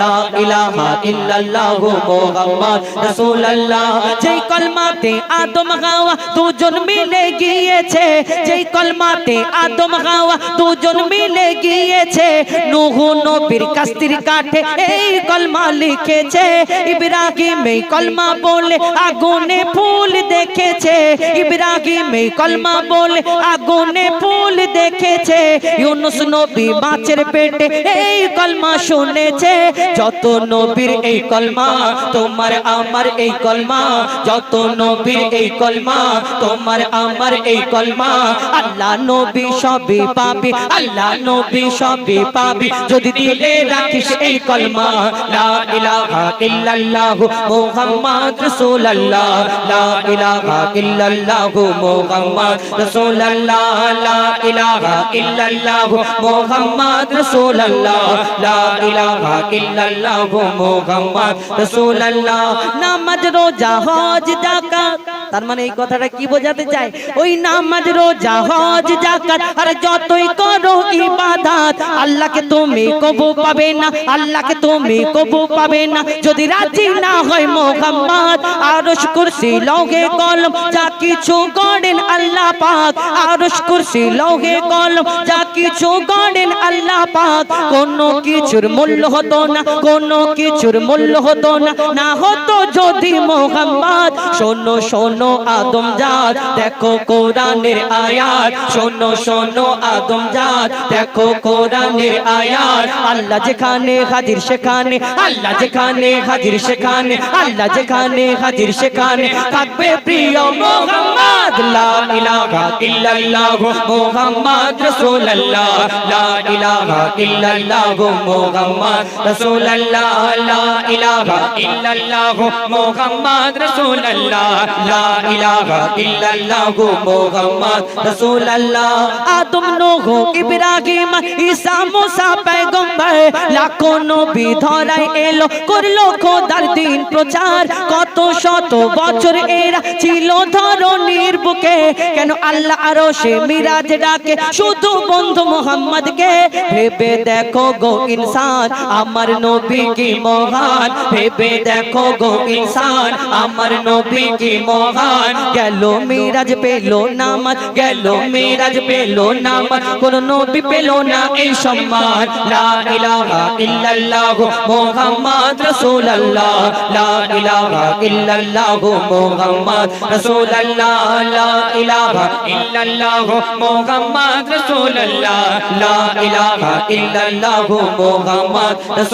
লা ইলাহা ইল্লাল্লাহু মুহাম্মদ রাসূলুল্লাহ। যেই কলমাতে আদম হাওয়া দুজন মিলে গিয়েছে, যেই কলমাতে আদম হাওয়া দুজন মিলে গিয়েছে, নূহ নবীর কাস্তির কাঠে এই কলমা লিখেছে, ইব্রাহিম এই কলমা বলে আগুনে ফুল দেখেছে, ইব্রাহিম এই কলমা বলে আগুনে ফুল দেখেছে, ইউনুস নবী মাছের পেটে এই কলমা শুনেছে যত নবীর এই কলমা, তোমার আমার এই কলমা, যত নবীর এই কলমা, তোমার আমার এই কলমা, আল্লাহ নবী সবই পাবি, আল্লাহ নবী সবই পাবি, যদি দিলে রাখিস এই কলমা, লা ইলাহা ইল্লাল্লাহ মুহাম্মদ রাসূলুল্লাহ, লা ইলাহা ইল্লাল্লাহ মুহাম্মদ রাসূলুল্লাহ, লা ইলাহা ইল্লাল্লাহ মুহাম্মদ রাসূলুল্লাহ, লা ইলাহা মানে আর আল্লাহকে তুমি কবু পাবে না, আল্লাহকে তুমি কবু পাবে না। যদি রাজি না হয় মোহাম্মদ, আরশ কুরসি, লৌহে কলম, যা কিছু গড়েন আল্লাহ পাক। আরশ কুরসি, লৌহে কলম, যা কিছু গড়েন আল্লাহ পাক। কোনো কিছুর মূল্য হতো না, কোনো কিছুর মূল্য হতো না। না হতো যদি মোহাম্মদ, শোনো শোনো আদম জাত, দেখো কোরআনের আয়াত। শোনো শোনো আদম জাত, দেখো কোরআনের আয়াত। আল্লাহ যেখানে হাজির সেখানে, আল্লাহ যেখানে হাজির সেখানে, আল্লাহ যেখানে হাজির সেখানে। থাকবে প্রিয় মোহাম্মদ, লা ইলাহা ইল্লাল্লাহ মুহাম্মদ রাসূলুল্লাহ। লা ইলাহা ইল্লাল্লাহ মুহাম্মদ রাসূলুল্লাহ, লা ইলাহা ইল্লাল্লাহ মুহাম্মদ রাসূলুল্লাহ, লা ইলাহা ইল্লাল্লাহ মুহাম্মদ রাসূলুল্লাহ। আদম, নূহ, ইব্রাহিম, ঈসা, মুসা, পয়গম্বর লাখো নবী ধরাই এলো, করল খোদার দিন প্রচার। কত শত বছর এরা ছিল ধরনীর বুকে, কেন আল্লাহ আরও সে মিরাজ ডাকে? শুধু বন্ধু মোহাম্মদকে ভেবে দেখো গো ইনসান, আমার নবী কি মহান? ভেবে দেখো গো ইনসান, আমার নবী কি মহান? গেল মিরাজ পেল নামাজ, গেল মিরাজ পেল নামাজ, কোন নবী পেল না এই সম্মান। লা ইলাহা ইল্লাল্লাহ মুহাম্মদ রাসূলুল্লাহ, লা ইলাহা ইল্লাল্লাহ মুহাম্মদ রাসূলুল্লাহ, লা ইলাহা ইল্লাল্লাহ মুহাম্মদ রাসূলুল্লাহ, লা ইলাহা ইল্লাল্লাহ মুহাম্মদ রাসূলুল্লাহ